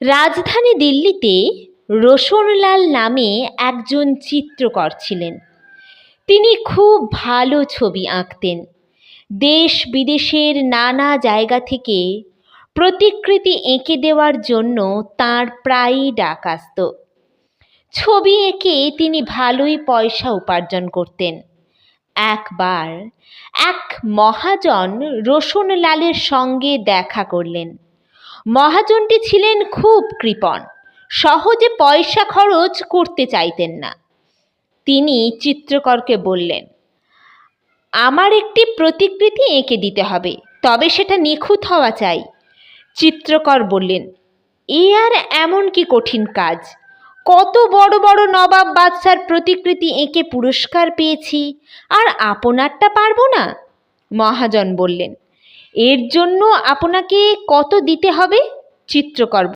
রাজধানী দিল্লিতে রোশনলাল নামে একজন চিত্রকর ছিলেন। তিনি খুব ভালো ছবি আঁকতেন। দেশ বিদেশের নানা জায়গা থেকে প্রতিকৃতি এঁকে দেওয়ার জন্য তার প্রায়ই ডাক আসতো। ছবি এঁকে তিনি ভালোই পয়সা উপার্জন করতেন। একবার এক মহাজন রোশনলালের সঙ্গে দেখা করলেন। মহাজনটি ছিলেন খুব কৃপণ, সহজে পয়সা খরচ করতে চাইতেন না। তিনি চিত্রকরকে বললেন, আমার একটি প্রতিকৃতি এঁকে দিতে হবে, তবে সেটা নিখুঁত হওয়া চাই। চিত্রকর বললেন, এ আর এমন কি কঠিন কাজ? কত বড় বড় নবাব বাদশার প্রতিকৃতি এঁকে পুরস্কার পেয়েছি, আর আপনারটা পারব না? মহাজন বললেন এর জন্য আপনাকে কত দিতে হবে? চিত্রকর